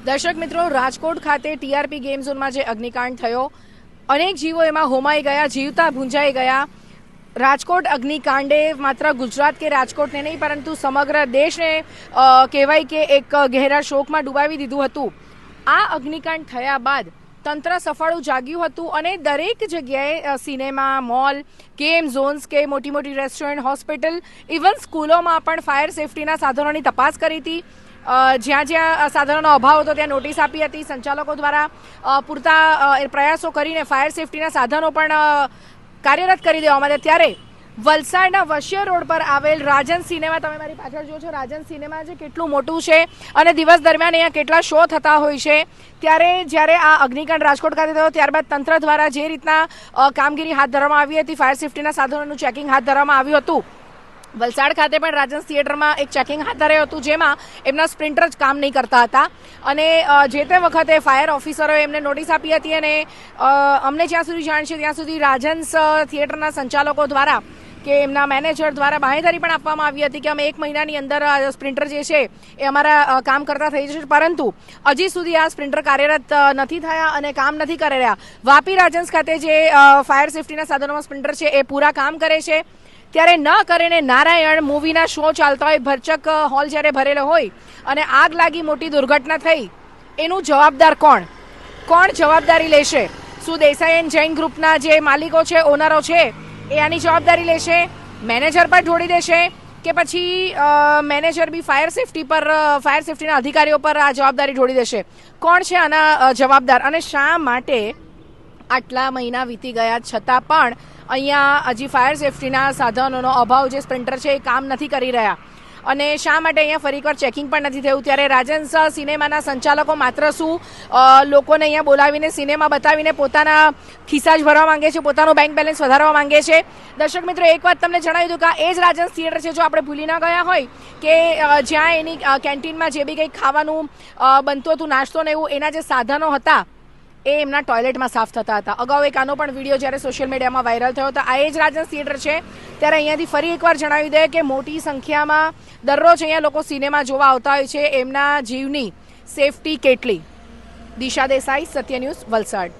દર્શક મિત્રો, રાજકોટ ખાતે ટીઆરપી ગેમ ઝોનમાં જે અગ્નિકાંડ થયો, અનેક જીવો એમાં હોમાઈ ગયા, જીવતા ભૂંજાઈ ગયા. રાજકોટ અગ્નિકાંડે માત્ર ગુજરાત કે રાજકોટને નહીં, પરંતુ સમગ્ર દેશને કહેવાય કે એક ગહેરા શોકમાં ડૂબાવી દીધું હતું. આ અગ્નિકાંડ થયા બાદ તંત્ર સફાળું જાગ્યું હતું અને દરેક જગ્યાએ સિનેમા, મોલ, ગેમ ઝોન્સ કે મોટી મોટી રેસ્ટોરન્ટ, હોસ્પિટલ, ઇવન સ્કૂલોમાં પણ ફાયર સેફટીના સાધનોની તપાસ કરી હતી. જ્યાં જ્યાં સાધનોનો અભાવ હતો, ત્યાં નોટિસ આપી હતી. સંચાલકો દ્વારા પૂરતા પ્રયાસો કરીને ફાયર સેફટીના સાધનો પણ કાર્યરત કરી દેવામાં આવ્યા. ત્યારે વલસાડના વશિયા રોડ પર આવેલ રાજન સિનેમા, તમે મારી પાછળ જુઓ છો, રાજન સિનેમા જે કેટલું મોટું છે અને દિવસ દરમિયાન અહીંયા કેટલા શો થતા હોય છે. ત્યારે જ્યારે આ અગ્નિકાંડ રાજકોટ ખાતે થયો, ત્યારબાદ તંત્ર દ્વારા જે રીતના કામગીરી હાથ ધરવામાં આવી હતી ફાયર સેફટીના સાધનોનું ચેકિંગ હાથ ધરવામાં આવ્યું હતું. વલસાડ ખાતે પણ રાજન્સ થિયેટરમાં એક ચેકિંગ હાથ ધરાયું હતું, જેમાં એમના સ્પ્રિન્ટર જ કામ નહીં કરતા હતા. અને જે તે વખતે ફાયર ઓફિસરોએ એમને નોટિસ આપી હતી અને અમને જ્યાં સુધી જાણ છે ત્યાં સુધી રાજન્સ થિયેટરના સંચાલકો દ્વારા કે એમના મેનેજર દ્વારા બાહેધરી પણ આપવામાં આવી હતી કે અમે એક મહિનાની અંદર આ સ્પ્રિન્ટર જે છે એ અમારા કામ કરતા થઈ જશે. પરંતુ હજી સુધી આ સ્પ્રિન્ટર કાર્યરત નથી થયા અને કામ નથી કરી રહ્યા. વાપી રાજન્સ ખાતે જે ફાયર સેફટીના સાધનોમાં સ્પ્રિન્ટર છે એ પૂરા કામ કરે છે. ત્યારે ન કરીને નારાયણ મૂવીના શો ચાલતા હોય, ભરચક હોલ જ્યારે ભરેલો હોય અને આગ લાગી મોટી દુર્ઘટના થઈ, એનું જવાબદાર કોણ? કોણ જવાબદારી લેશે? શું દેસાઈ એન્ડ જૈન ગ્રુપના જે માલિકો છે, ઓનરો છે એ આની જવાબદારી લેશે, મેનેજર પર જોડી દેશે કે પછી મેનેજર બી ફાયર સેફટી પર ફાયર સેફટીના અધિકારીઓ પર આ જવાબદારી જોડી દેશે. કોણ છે આના જવાબદાર? અને શા માટે આટલા મહિના વીતી ગયા છતાં પણ અહીંયા હજી ફાયર સેફટીના સાધનોનો અભાવ જે સ્પ્રિન્ટર છે એ કામ નથી કરી રહ્યા? અને શા માટે અહીંયા ફરી એકવાર ચેકિંગ પણ નથી થયું? ત્યારે રાજન્સ સિનેમાના સંચાલકો માત્ર શું લોકોને અહીંયા બોલાવીને સિનેમા બતાવીને પોતાના ખિસ્સા જ ભરવા માંગે છે, પોતાનું બેંક બેલેન્સ વધારવા માંગે છે? દર્શક મિત્રો, એક વાત તમને જણાવી દઉં કે એ જ રાજન્સ થિયેટર છે, જો આપણે ભૂલી ના ગયા હોય કે જ્યાં એની કેન્ટીનમાં જે બી કંઈક ખાવાનું બનતું હતું, નાસ્તો ને એવું, એના જે સાધનો હતા એ એમના ટોયલેટમાં સાફ થતા હતા. અગાઉ એક આનો પણ વીડિયો જ્યારે સોશિયલ મીડિયામાં વાયરલ થયો હતો. આ એ જ રાજન થિયેટર છે. ત્યારે અહીંયાથી ફરી એકવાર જણાવી દે કે મોટી સંખ્યામાં દરરોજ અહીંયા લોકો સિનેમા જોવા આવતા હોય છે. એમના જીવની સેફટી કેટલી? દિશા દેસાઈ, સત્ય ન્યૂઝ, વલસાડ.